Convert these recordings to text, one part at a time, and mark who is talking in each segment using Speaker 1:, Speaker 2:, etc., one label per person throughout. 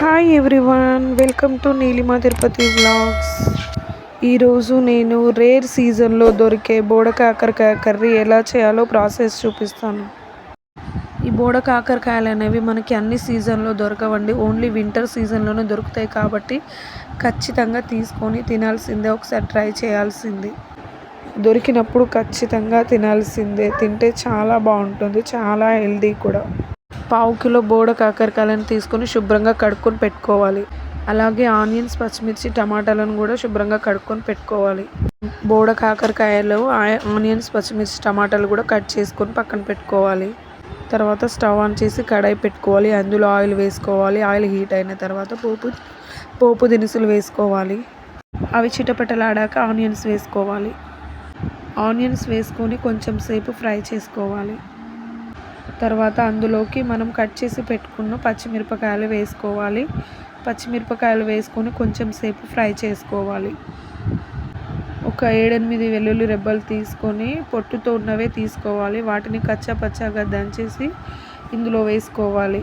Speaker 1: Hi everyone welcome to Neelima Tirupati vlogs ఈరోజు నేను rare సీజన్లో దొరికే బోడ కాకరకాయ కర్రీ ఎలా చేయాలో ప్రాసెస్ చూపిస్తాను. ఈ బోడ కాకరకాయలు అనేవి మనకి అన్ని సీజన్లో దొరకవండి. ఓన్లీ వింటర్ సీజన్లోనే దొరుకుతాయి కాబట్టి ఖచ్చితంగా తీసుకొని తినాల్సిందే. ఒకసారి ట్రై చేయాల్సింది. దొరికినప్పుడు ఖచ్చితంగా తినాల్సిందే. తింటే చాలా బాగుంటుంది. చాలా హెల్దీ కూడా. పావు కిలో బోడ కాకరకాయలను తీసుకొని శుభ్రంగా కడుక్కొని పెట్టుకోవాలి. అలాగే ఆనియన్స్ పచ్చిమిర్చి టమాటాలను కూడా శుభ్రంగా కడుక్కొని పెట్టుకోవాలి. బోడ కాకరకాయలు ఆ- ఆనియన్స్ పచ్చిమిర్చి టమాటాలు కూడా కట్ చేసుకొని పక్కన పెట్టుకోవాలి. తర్వాత స్టవ్ ఆన్ చేసి కడాయి పెట్టుకోవాలి. అందులో ఆయిల్ వేసుకోవాలి. ఆయిల్ హీట్ అయిన తర్వాత పోపు పోపు దినుసులు వేసుకోవాలి. అవి చిటపటలాడాక ఆనియన్స్ వేసుకోవాలి. ఆనియన్స్ వేసుకొని కొంచెం సేపు ఫ్రై చేసుకోవాలి. తర్వాత అందులోకి మనం కట్ చేసి పెట్టుకున్న పచ్చిమిరపకాయలు వేసుకోవాలి. పచ్చిమిరపకాయలు వేసుకొని కొంచెం సేపు ఫ్రై చేసుకోవాలి. ఒక ఏడెనిమిది వెల్లుల్లి రెబ్బలు తీసుకొని పొట్టుతో ఉన్నవే తీసుకోవాలి. వాటిని కచ్చా పచ్చాగా దంచేసి ఇందులో వేసుకోవాలి.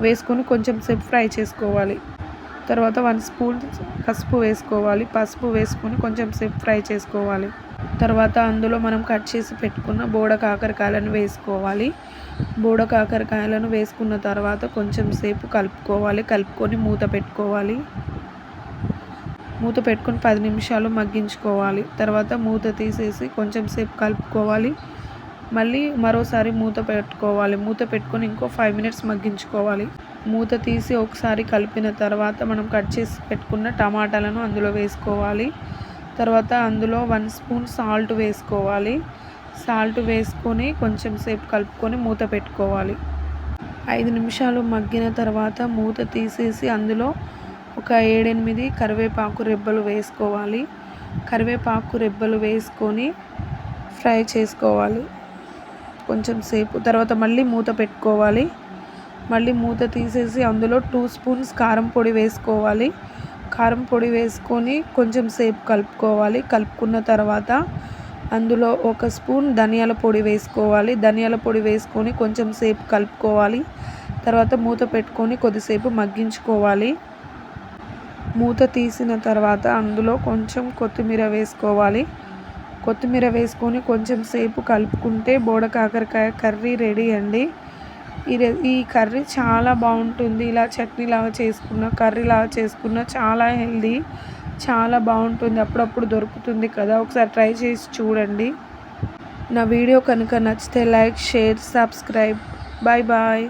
Speaker 1: వేసుకొని కొంచెం సేపు ఫ్రై చేసుకోవాలి. తర్వాత వన్ స్పూన్ పసుపు వేసుకోవాలి. పసుపు వేసుకొని కొంచెం సేపు ఫ్రై చేసుకోవాలి. తర్వాత అందులో మనం కట్ చేసి పెట్టుకున్న బోడ కాకరకాయలను వేసుకోవాలి. బోడ కాకరకాయలను వేసుకున్న తర్వాత కొంచెం సేపు కలుపుకోవాలి. కలుపుకొని మూత పెట్టుకోవాలి. మూత పెట్టుకొని పది నిమిషాలు మగ్గించుకోవాలి. తర్వాత మూత తీసేసి కొంచెం సేపు కలుపుకోవాలి. మళ్ళీ మరోసారి మూత పెట్టుకోవాలి. మూత పెట్టుకొని ఇంకో ఫైవ్ మినిట్స్ మగ్గించుకోవాలి. మూత తీసి ఒకసారి కలిపిన తర్వాత మనం కట్ చేసి పెట్టుకున్న టమాటాలను అందులో వేసుకోవాలి. తర్వాత అందులో వన్ స్పూన్ సాల్ట్ వేసుకోవాలి. సాల్ట్ వేసుకొని కొంచెం సేపు కలుపుకొని మూత పెట్టుకోవాలి. ఐదు నిమిషాలు మగ్గిన తర్వాత మూత తీసేసి అందులో ఒక ఏడెనిమిది కరివేపాకు రెబ్బలు వేసుకోవాలి. కరివేపాకు రెబ్బలు వేసుకొని ఫ్రై చేసుకోవాలి. కొంచెం సేపు తర్వాత మళ్ళీ మూత పెట్టుకోవాలి. మళ్ళీ మూత తీసేసి అందులో టూ స్పూన్స్ కారం పొడి వేసుకోవాలి. కారం పొడి వేసుకొని కొంచెం సేపు కలుపుకోవాలి. కలుపుకున్న తర్వాత అందులో ఒక స్పూన్ ధనియాల పొడి వేసుకోవాలి. ధనియాల పొడి వేసుకొని కొంచెం సేపు కలుపుకోవాలి. తర్వాత మూత పెట్టుకొని కొద్దిసేపు మగ్గించుకోవాలి. మూత తీసిన తర్వాత అందులో కొంచెం కొత్తిమీర వేసుకోవాలి. కొత్తిమీర వేసుకొని కొంచెం సేపు కలుపుకుంటే బోడ కాకరకాయ కర్రీ రెడీ అండి. ఈ ఈ కర్రీ చాలా బాగుంటుంది. ఇలా చట్నీ లాగా చేసుకున్న కర్రీ లాగా చేసుకున్న చాలా హెల్దీ చాలా బాగుంటుంది. అప్పుడప్పుడు దొరుకుతుంది కదా. ఒకసారి ట్రై చేసి చూడండి. నా వీడియో కనుక నచ్చితే like share subscribe. Bye bye.